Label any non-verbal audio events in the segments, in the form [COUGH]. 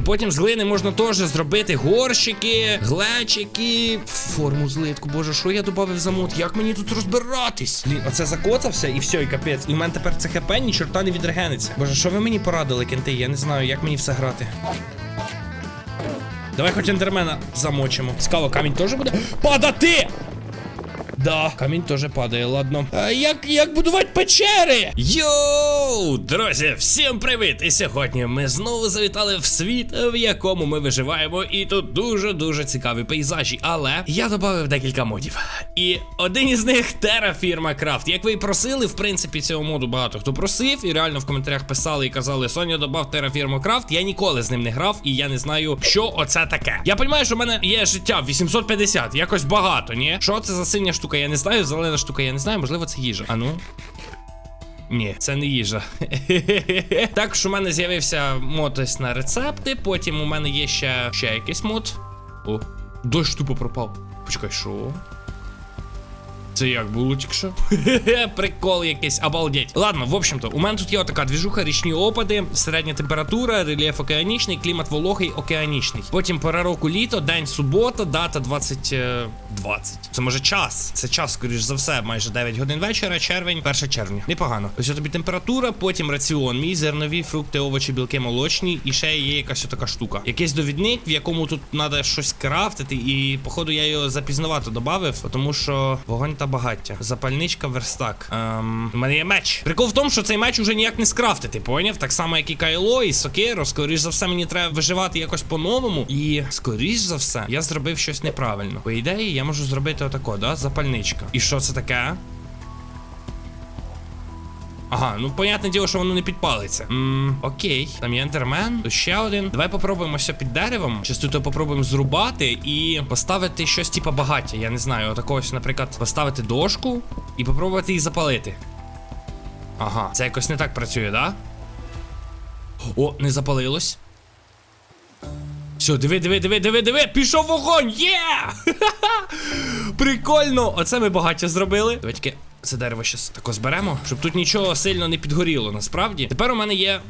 І потім з глини можна теж зробити горщики, глечики, форму злитку. Боже, що я додав за мод? Як мені тут розбиратись? Блін, оце закоцався і все, і капець. І в мене тепер це хп ні чорта не відрегениться. Боже, що ви мені порадили, кенти? Я не знаю, як мені все грати. Давай хоч ендермена замочимо. Скало, камінь теж буде падати! Да, камінь теж падає, ладно. А як, як будувати печери? Йоу, друзі, всім привіт! І сьогодні ми знову завітали в світ, в якому ми виживаємо, і тут дуже-дуже цікаві пейзажі. Але я додав декілька модів. І один із них Terraforma Craft. Як ви і просили, в принципі, цього моду багато хто просив, і реально в коментарях писали і казали, Соня додав Terraforma Craft. Я ніколи з ним не грав, і я не знаю, що оце таке. Я розумію, що в мене є життя 850, якось багато, ні? Що це за синя штука? Я не знаю, зелена штука, я не знаю, можливо, це їжа. А ну. Ні, це не їжа. [LAUGHS] Також у мене з'явився мод ось на рецепти. Потім у мене є ще ще якийсь мод. О, дощ тупо пропав. Почекай, що? Це як було тільки що? [LAUGHS] Прикол якийсь, обалдеть. Ладно, в общем-то, у мене тут є така двіжуха, річні опади, середня температура, рельєф океанічний, клімат вологий, океанічний. Потім пора року літо, день субота, дата 20... е, 20. Це може час. Це час, скоріш за все, майже 9 годин вечора, червень, 1 червня. Непогано. Ось тобі температура, потім раціон. Мій зернові, фрукти, овочі, білки, молочні. І ще є якась така штука. Якийсь довідник, в якому тут треба щось крафтити, і походу я його запізнавато додав, тому що вогонь та багаття. Запальничка, верстак. Ем, у мене є меч. Прикол в тому, що цей меч уже ніяк не скрафтити, поняв? Так само, як і кайло, і сокиро. Скоріш за все, мені треба виживати якось по-новому. І скоріш за все, я зробив щось неправильно. По ідеї, я можу зробити отако, да? Запальничка. І що це таке? Ага, ну понятне діло, що воно не підпалиться. Ммм, окей. Там є ендермен. Тут ще один. Давай попробуємося під деревом. Щас тут попробуємо зрубати і поставити щось типа багаття. Я не знаю, ось, наприклад, поставити дошку і попробувати її запалити. Ага, це якось не так працює, да? О, не запалилось. Все, диви, диви, диви, диви, диви, пішов вогонь! Є! [LAUGHS] Прикольно! Оце ми багаття зробили. Давайте це дерево щас тако зберемо, щоб тут нічого сильно не підгоріло, насправді. Тепер у мене є.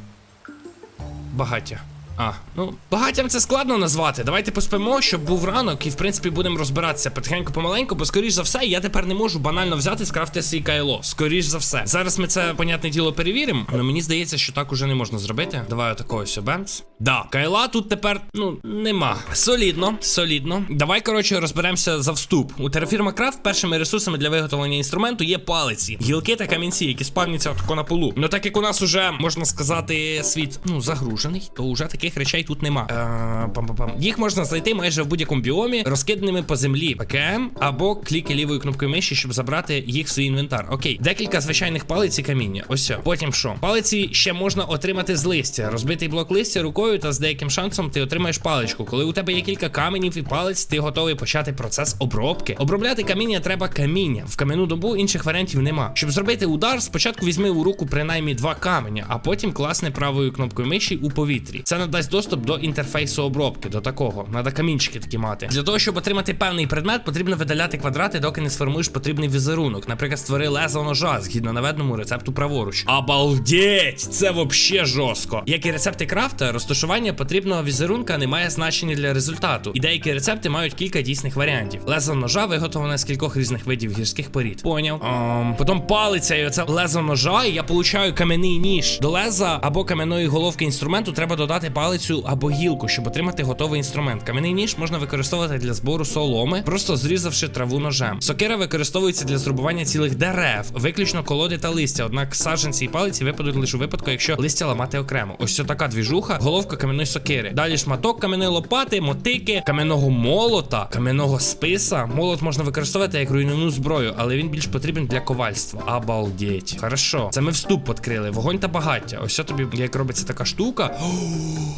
Багаття. А, ну, багаттям це складно назвати. Давайте поспимо, щоб був ранок, і в принципі будемо розбиратися потихеньку помаленьку, бо скоріш за все, я тепер не можу банально взяти скрафти свій кайло. Скоріш за все. Зараз ми це, понятне діло, перевіримо, але мені здається, що так уже не можна зробити. Давай отакого ось бемц. Да, кайла тут тепер, ну, нема. Солідно, солідно. Давай, коротше, розберемося за вступ. У Terraforma Craft першими ресурсами для виготовлення інструменту є палиці, гілки та камінці, які спавняться отако на полу. Ну так як у нас уже можна сказати, світ ну загружений, то вже таких речей тут нема. Е. Їх можна знайти майже в будь-якому біомі, розкиданими по землі ПКМ або кліки лівою кнопкою миші, щоб забрати їх в свій інвентар. Окей, декілька звичайних палиць і каміння. Ось. Потім що? Палиці ще можна отримати з листя. Розбитий блок листя рукою та з деяким шансом ти отримаєш паличку. Коли у тебе є кілька каменів і палець, ти готовий почати процес обробки. Обробляти каміння треба каміння. В кам'яну добу інших варіантів нема. Щоб зробити удар, спочатку візьми у руку принаймні два каменя, а потім класне правою кнопкою миші у повітрі. Це надасть доступ до інтерфейсу обробки. До такого. Надо камінчики такі мати. Для того, щоб отримати певний предмет, потрібно видаляти квадрати, доки не сформуєш потрібний візерунок. Наприклад, створи лезо ножа згідно наведеному рецепту праворуч. Обалдеть! Це вообще жорстко. Як і рецепти крафта, розташування потрібного візерунка не має значення для результату. І деякі рецепти мають кілька дійсних варіантів. Лезо ножа виготовлене з кількох різних видів гірських порід. Поняв. Um, потім палиця і оце лезо ножа, і я получаю кам'яний ніж. До леза або кам'яної головки інструменту треба додати палицю або гілку, щоб отримати готовий інструмент. Кам'яний ніж можна використовувати для збору соломи, просто зрізавши траву ножем. Сокира використовується для зрубування цілих дерев, виключно колоди та листя. Однак саджанці і палиці випадуть лише у випадку, якщо листя ламати окремо. Ось така двіжуха, головка кам'яної сокири. Далі шматок кам'яної лопати, мотики, кам'яного молота, кам'яного списа. Молот можна використовувати як руйнівну зброю, але він більш потрібен для ковальства. Обалдеть. Хорошо. Це ми вступ відкрили. Вогонь та багаття. Ось це тобі, як робиться така штука.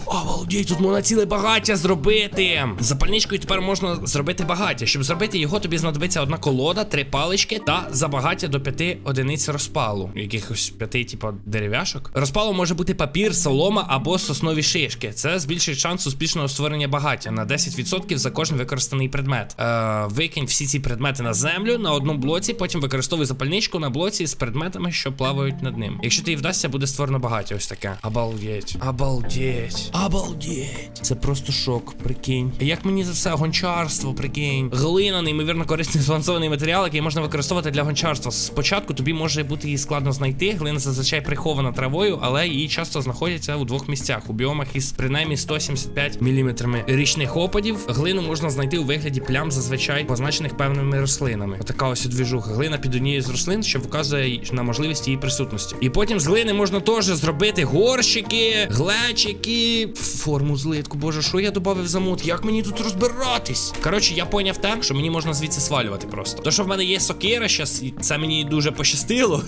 О, обалдеть, тут можна ціле багаття зробити. Запальничкою тепер можна зробити багаття. Щоб зробити його, тобі знадобиться одна колода, три палички та за багаття до п'яти одиниць розпалу. Якихось п'яти, типу, дерев'яшок. Розпалом може бути папір, солома або соснові шишки. Це збільшить шанс успішного створення багаття на 10% за кожен використаний предмет. Е, викинь всі ці предмети на землю на одному блоці, потім використовуй запальничку на блоці з предметами, що плавають над ним. Якщо тобі вдасться, буде створено багаття. Ось таке. Обалдеть. Обалдеть. Обалдеть. Обалдеть. Це просто шок, прикинь. Як мені за все гончарство, прикинь. Глина, неймовірно корисний збалансований матеріал, який можна використовувати для гончарства. Спочатку тобі може бути її складно знайти. Глина зазвичай прихована травою, але її часто знаходяться у двох місцях у біомах із принаймні 175 мм річних опадів. Глину можна знайти у вигляді плям, зазвичай позначених певними рослинами. Отака ось двіжуха. Глина під однією з рослин, що вказує на можливість її присутності. І потім з глини можна теж зробити горщики, глечики, форму злитку. Боже, що я додав за мод? Як мені тут розбиратись? Коротше, я поняв те, що мені можна звідси свалювати просто. То, що в мене є сокира, щас, і це мені дуже пощастило.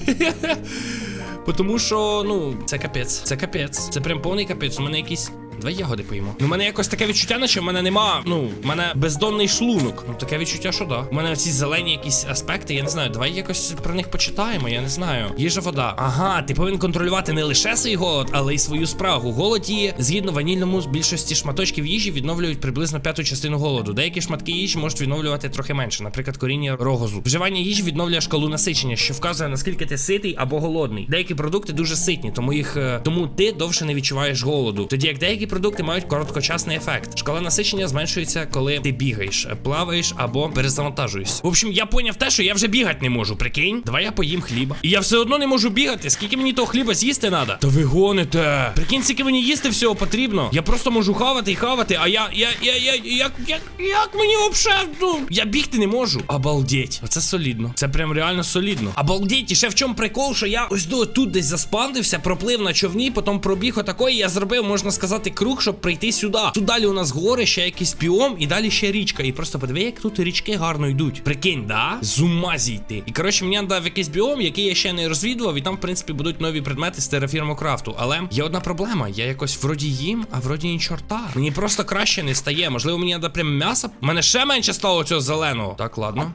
[LAUGHS] Тому що, ну, це капець, це капець. Це прям повний капець. У мене якісь. Давай ягоди поїмо. Ну, у мене якось таке відчуття, наче в мене нема. Ну, в мене бездонний шлунок. Ну, таке відчуття, що да. У мене ці зелені якісь аспекти, я не знаю. Давай якось про них почитаємо, я не знаю. Їжа вода. Ага, ти повинен контролювати не лише свій голод, але й свою спрагу. Голод є, згідно ванільному, з більшості шматочків їжі відновлюють приблизно п'яту частину голоду. Деякі шматки їжі можуть відновлювати трохи менше, наприклад, коріння рогозу. Вживання їжі відновлює шкалу насичення, що вказує наскільки ти ситий або голодний. Деякі продукти дуже ситні, тому їх е, тому ти довше не відчуваєш голоду. Тоді як деякі продукти мають короткочасний ефект. Шкала насичення зменшується, коли ти бігаєш, плаваєш або перезавантажуєшся. В общем, я поняв те, що я вже бігати не можу. Прикинь, давай я поїм хліба. І я все одно не можу бігати. Скільки мені того хліба з'їсти треба? Та ви гоните. Прикинь, скільки мені їсти всього потрібно. Я просто можу хавати і хавати, а я. я. я. я. як. як. як мені вообще, ну. Я бігти не можу. Обалдеть. Оце солідно. Це прям реально солідно. Обалдеть. І ще в чому прикол, що я ось до тут десь заспандився, проплив на човні, потім пробіг отакої. Я зробив, можна сказати, круг, щоб прийти сюди. Тут далі у нас гори, ще якийсь біом, і далі ще річка. І просто подиви, як тут річки гарно йдуть. Прикинь, да? З ума зійти. І коротше, мені дав якийсь біом, який я ще не розвідував, і там, в принципі, будуть нові предмети з терафірму крафту. Але є одна проблема. Я якось вроді їм, а вроді ні чорта. Мені просто краще не стає. Можливо, мені треба прям м'ясо. У мене ще менше стало цього зеленого. Так, ладно.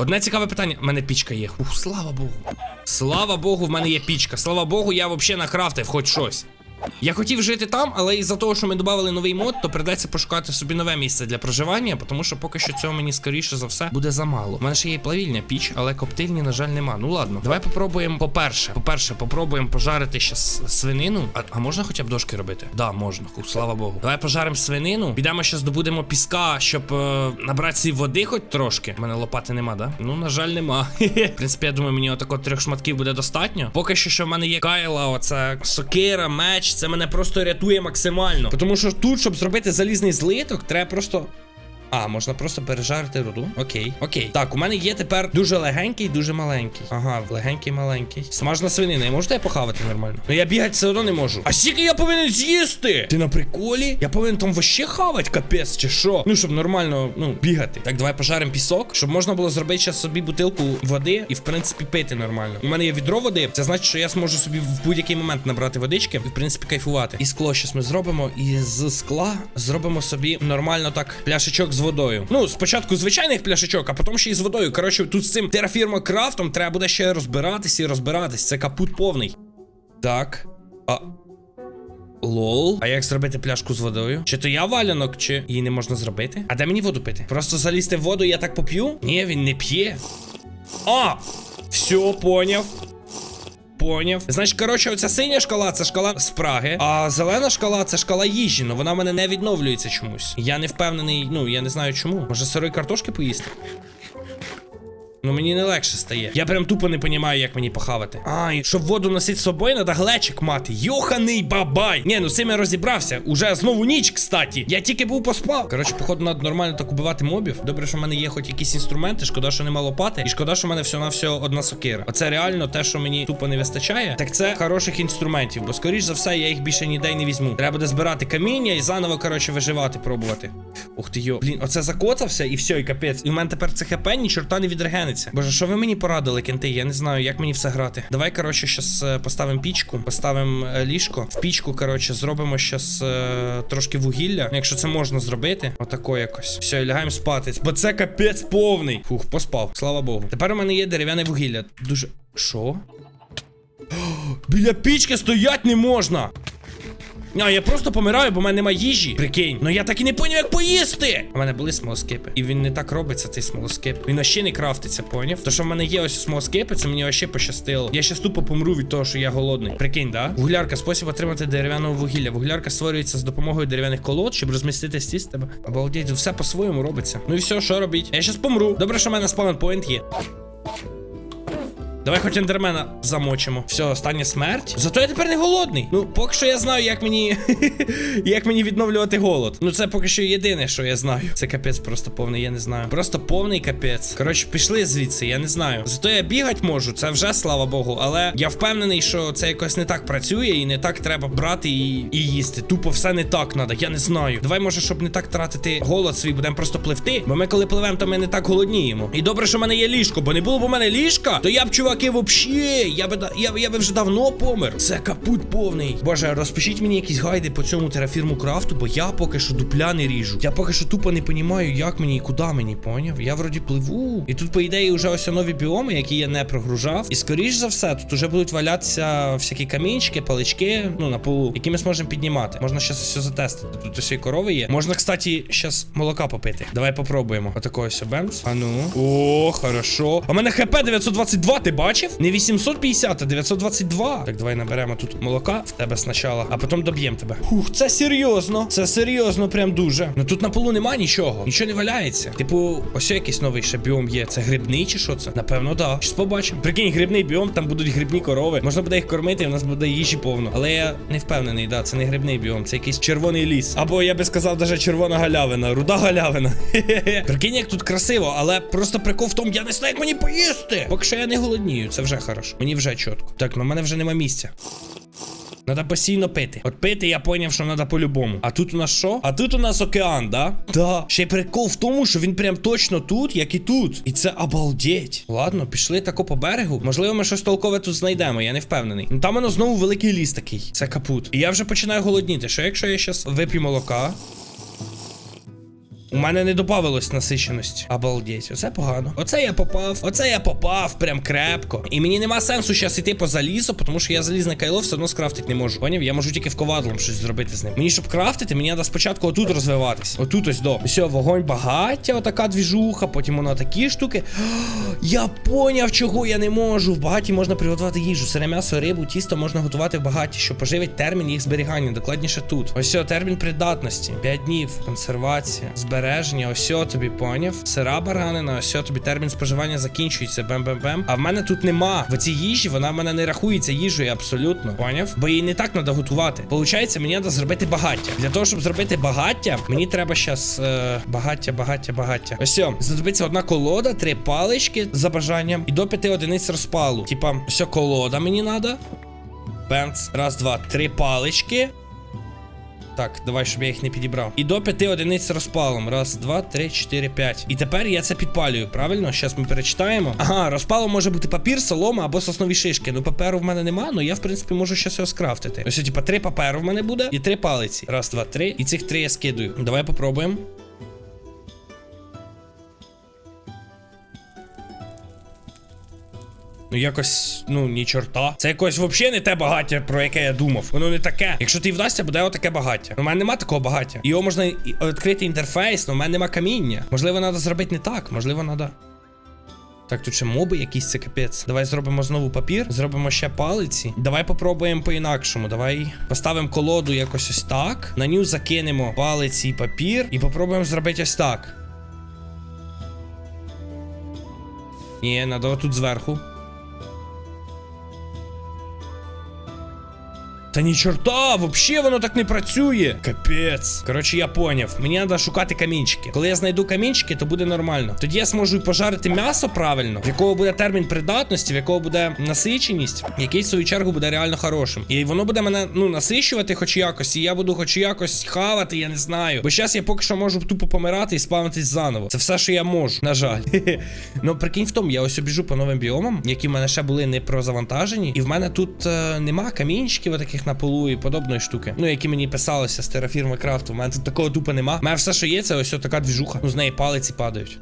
Одне цікаве питання. У мене пічка є. Ух, слава Богу. Слава Богу, в мене є пічка. Слава Богу, я взагалі накрафтив хоч щось. Я хотів жити там, але із-за того, що ми додали новий мод, то придеться пошукати собі нове місце для проживання, тому що поки що цього мені скоріше за все буде замало. У мене ще є плавільня піч, але коптильні, на жаль, нема. Ну ладно, давай попробуємо. По-перше, по-перше, попробуємо пожарити ще свинину. А, а можна хоча б дошки робити? Да, можна. Ху, слава Богу. Давай пожаримо свинину. Підемо ще здобудемо піска, щоб е, набрати ці води хоч трошки. У мене лопати нема, да? Ну, на жаль, нема. [LAUGHS] В принципі, я думаю, мені отако трьох шматків буде достатньо. Поки що, що в мене є кайла, оце сокира, меч, це мене просто рятує максимально. Тому що тут, щоб зробити залізний злиток, треба просто. А, можна просто пережарити руду. Окей, окей. Так, у мене є тепер дуже легенький, дуже маленький. Ага, легенький, маленький. Смажна свинина. Я можу тебе похавати нормально? Ну я бігати все одно не можу. А скільки я повинен з'їсти? Ти на приколі? Я повинен там вообще хавати, капець, чи що? Ну, щоб нормально, ну, бігати. Так, давай пожаримо пісок, щоб можна було зробити ще собі бутилку води і, в принципі, пити нормально. У мене є відро води. Це значить, що я зможу собі в будь-який момент набрати водички і, в принципі, кайфувати. І скло щас ми зробимо. І з скла зробимо собі нормально так пляшечок водою. Ну, спочатку звичайних пляшечок, а потім ще й з водою. Коротше, тут з цим терафірмо крафтом треба буде ще розбиратись і розбиратись. Це капут повний. Так. А. Лол. А як зробити пляшку з водою? Чи то я валянок, чи її не можна зробити? А де мені воду пити? Просто залізти в воду, я так поп'ю? Ні, він не п'є. А! Все, поняв. Поняв. Значить, коротше, оця синя шкала це шкала спраги, а зелена шкала це шкала їжі. Ну вона в мене не відновлюється чомусь. Я не впевнений, ну я не знаю чому. Може сирої картошки поїсти? Ну мені не легше стає. Я прям тупо не розумію, як мені похавати. А, і щоб воду носити з собою, треба глечик мати. Йоханий бабай. Ні, ну з цим я розібрався. Уже знову ніч, кстати. Я тільки був поспав. Коротше, походу, треба нормально так убивати мобів. Добре, що в мене є хоч якісь інструменти. Шкода, що нема лопати. І шкода, що в мене всього на всього одна сокира. Оце реально те, що мені тупо не вистачає. Так це хороших інструментів, бо скоріш за все я їх більше ніде не візьму. Треба буде збирати каміння і заново, коротше, виживати, пробувати. Ух ти йо. Блін, оце закоцався і все, і капець. І в мене тепер це хп ні чорта не відрегениться. Боже, що ви мені порадили, кенти? Я не знаю, як мені все грати. Давай, коротше, щас е, поставимо пічку, поставимо е, ліжко. В пічку, коротше, зробимо щас е, трошки вугілля. Якщо це можна зробити, отако якось. Все, лягаємо спати. Бо це капець повний. Фух, поспав. Слава Богу. Тепер у мене є дерев'яне вугілля. Дуже. Що? [GASPS] Біля пічки стоять не можна. А, я просто помираю, бо в мене немає їжі. Прикинь. Ну я так і не поняв, як поїсти. У мене були смолоскипи. І він не так робиться, цей смолоскип. Він ще не крафтиться, поняв? То, що в мене є ось смолоскипи, це мені ще пощастило. Я щас тупо помру від того, що я голодний. Прикинь, да? Вуглярка, спосіб отримати дерев'яного вугілля. Вуглярка створюється з допомогою дерев'яних колод, щоб розмістити стіс тебе. Обалдеть, все по-своєму робиться. Ну і все, що робіть? Я щас помру. Добре, що в мене спаунпоінт є. Давай хоч ендермена замочимо. Все, остання смерть. Зато я тепер не голодний. Ну, поки що я знаю, як мені. [LAUGHS] як мені відновлювати голод. Ну, це поки що єдине, що я знаю. Це капець просто повний, я не знаю. Просто повний капець. Коротше, пішли звідси, я не знаю. Зато я бігати можу, це вже слава Богу. Але я впевнений, що це якось не так працює і не так треба брати і, і їсти. Тупо все не так треба, я не знаю. Давай, може, щоб не так тратити голод свій, будемо просто пливти. Бо ми коли пливемо, то ми не так голодніємо. І добре, що в мене є ліжко, бо не було б у мене ліжка, то я б, чуваки, вообще, я би я, я би вже давно помер. Це капут повний. Боже, розпишіть мені якісь гайди по цьому терафірму крафту, бо я поки що дупля не ріжу. Я поки що тупо не понімаю, як мені і куди мені, поняв? Я вроді пливу. І тут, по ідеї, вже ось нові біоми, які я не прогружав. І скоріш за все, тут уже будуть валятися всякі камінчики, палички, ну на полу, які ми зможемо піднімати. Можна щас все затестити. Тут ось корови є. Можна, кстати, щас молока попити. Давай попробуємо. Отакого ось бемц. А ну. О, хорошо. А мене хп 922, ти бачив? Не 850, а 922. Так, давай наберемо тут молока в тебе спочатку, а потім доб'ємо тебе. Хух, це серйозно. Це серйозно, прям дуже. Ну тут на полу нема нічого. Нічого не валяється. Типу, ось якийсь новий ще біом є. Це грибний чи що це? Напевно, да. Щас побачимо. Прикинь, грибний біом, там будуть грибні корови. Можна буде їх кормити, і в нас буде їжі повно. Але я не впевнений, да, це не грибний біом, це якийсь червоний ліс. Або я би сказав, даже червона галявина, руда галявина. [LAUGHS] Прикинь, як тут красиво, але просто прикол в тому, я не знаю, як мені поїсти. Поки що я не голоднію, це вже хорошо. Мені вже чітко. Так, ну в мене вже нема місця. Надо постійно пити. От пити я поняв, що треба по-любому. А тут у нас що? А тут у нас океан, да? Да. Ще й прикол в тому, що він прям точно тут, як і тут. І це обалдеть. Ладно, пішли тако по берегу. Можливо, ми щось толкове тут знайдемо, я не впевнений. Ну там воно знову великий ліс такий. Це капут. І я вже починаю голодніти. Що якщо я щас вип'ю молока? У мене не добавилось насиченості. Обалдеть, оце погано. Оце я попав. Оце я попав прям крепко. І мені нема сенсу зараз іти по залізу, тому що я залізне кайло все одно скрафтити не можу. Поняв? Я можу тільки в ковадлом щось зробити з ним. Мені щоб крафтити, мені треба спочатку отут розвиватись. Отут ось до. Все, вогонь багаття, отака двіжуха, потім воно такі штуки. [GASPS] Я поняв, чого я не можу. В багаті можна приготувати їжу. Сире м'ясо, рибу, тісто можна готувати в багаті, що поживить термін їх зберігання. Докладніше тут. Ось термін придатності. 5 днів. Консервація. Збереження. Ось все тобі поняв. Сира баранина, ось тобі термін споживання закінчується. Бем-бем-бем. А в мене тут нема. В цій їжі вона в мене не рахується їжею абсолютно. Поняв? Бо її не так треба готувати. Получається, мені треба зробити багаття. Для того, щоб зробити багаття, мені треба щас е, багаття, багаття, багаття. Ось все. Знадобиться одна колода, три палички за бажанням і до п'яти одиниць розпалу. Типа, все колода мені треба. Бенц. Раз, два, три палички. Так, давай, щоб я їх не підібрав. І до п'яти одиниць розпалом. Раз, два, три, чотири, п'ять. І тепер я це підпалюю, правильно? Зараз ми перечитаємо. Ага, розпалом може бути папір, солома або соснові шишки. Ну, паперу в мене нема, але я, в принципі, можу щось його скрафтити. Ось, типа, три паперу в мене буде і три палиці. Раз, два, три. І цих три я скидую. Давай попробуємо. Ну, якось, ну, ні чорта. Це якось взагалі не те багаття, про яке я думав. Воно не таке. Якщо ти вдасться, буде отаке багаття. У мене нема такого багаття. Його можна відкрити інтерфейс, але в мене нема каміння. Можливо, треба зробити не так, можливо, треба. Так, тут ще моби якісь це капець. Давай зробимо знову папір, зробимо ще палиці. Давай попробуємо по-інакшому. Давай поставимо колоду якось ось так. На ню закинемо палиці і папір. І попробуємо зробити ось так. Ні, надо тут зверху. Та ні чорта, вообще воно так не працює. Капець. Коротше, я поняв. Мені треба шукати камінчики. Коли я знайду камінчики, то буде нормально. Тоді я зможу і пожарити м'ясо правильно, в якого буде термін придатності, в якого буде насиченість, який в свою чергу буде реально хорошим. І воно буде мене ну насичувати хоч якось, і я буду хоч якось хавати, я не знаю. Бо зараз я поки що можу тупо помирати і спавнитись заново. Це все, що я можу, на жаль. [LAUGHS] ну прикинь в тому, я ось обіжу по новим біомам, які в мене ще були не прозавантажені, і в мене тут е, нема камінчиків таких на полу і подобної штуки. Ну, які мені писалися з терафірми крафту. У мене тут такого тупа нема. У мене все, що є, це ось така двіжуха. Ну, з неї палиці падають.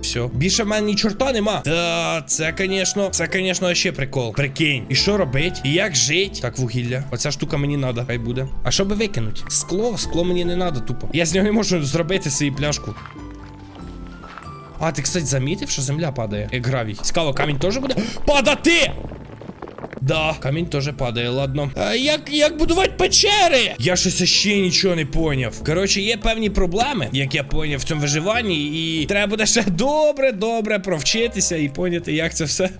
Все. Більше в мене ні чорта нема. Та, це, звісно, це, звісно, ще прикол. Прикинь. І що робить? І як жить? Так, вугілля. Оця штука мені надо, хай буде. А що би викинуть? Скло, скло мені не надо, тупо. Я з нього не можу зробити свою пляшку. А, ти, кстати, замітив, що земля падає, як гравій. Цікаво, камінь теж буде падати! Да, камінь теж падає, ладно. А як, як будувати печери? Я щось ще нічого не поняв. Коротше, є певні проблеми, як я поняв в цьому виживанні, і треба буде ще [LAUGHS] добре, добре провчитися і поняти, як це все.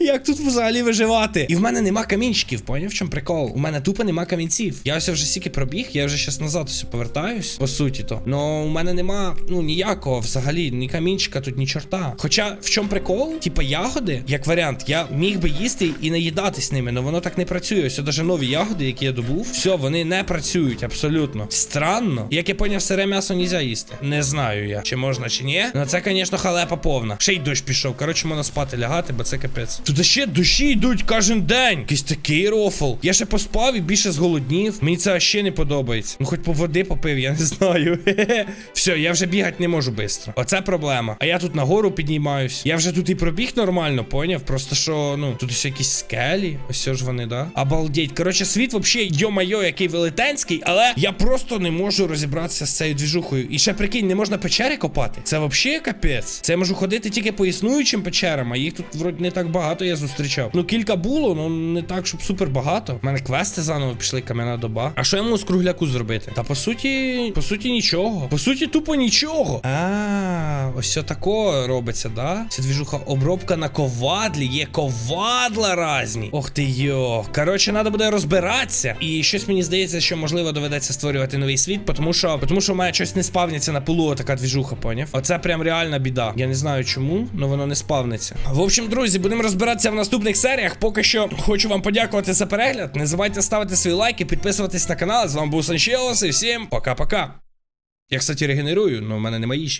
Як тут взагалі виживати? І в мене нема камінчиків, поняв в чому прикол? У мене тупо нема камінців. Я ось вже стільки пробіг, я вже щас назад ось повертаюсь, по суті то. Но у мене нема ну ніякого взагалі, ні камінчика, тут ні чорта. Хоча в чому прикол? Типа ягоди, як варіант, я міг би їсти і наїдатись ними, але воно так не працює. Ось навіть нові ягоди, які я добув, все, вони не працюють абсолютно. Странно. Як я поняв, сире м'ясо нельзя їсти. Не знаю я, чи можна, чи ні. Ну це, звісно, халепа повна. Ще й дощ пішов. Коротше, можна спати лягати, бо це капець. Тут ще дощі йдуть кожен день. Якийсь такий рофл. Я ще поспав і більше зголоднів. Мені це ще не подобається. Ну, хоч по води попив, я не знаю. [LAUGHS] Все, я вже бігати не можу швидко. Оце проблема. А я тут нагору піднімаюсь. Я вже тут і пробіг нормально, поняв? Просто що, ну, тут ось якісь скелі. Ось ж вони, да? Обалдеть. Коротше, світ взагалі, йо-майо, який велетенський, але я просто не можу розібратися з цією двіжухою. І ще прикинь, не можна печери копати. Це взагалі капець. Це я можу ходити тільки по існуючим печерам, а їх тут вроді не так багато я зустрічав. Ну, кілька було, ну не так, щоб супер багато. У мене квести заново пішли, кам'яна доба. А що я можу з кругляку зробити? Та по суті, по суті, нічого. По суті, тупо нічого. А, ось все тако робиться, да? Це двіжуха обробка на ковадлі. Є ковадла разні. Ох ти йо. Коротше, треба буде розбиратися. І щось мені здається, що можливо доведеться створювати новий світ, тому що, тому що в мене щось не спавняться на полу, така двіжуха, поняв? Оце прям реальна біда. Я не знаю чому, але воно не спавниться. В общем, друзі, будемо розбиратися в наступних серіях. Поки що хочу вам подякувати за перегляд. Не забувайте ставити свої лайки, підписуватись на канал. З вами був Санчелос і всім пока-пока. Я, кстати, регенерую, але в мене немає їжі.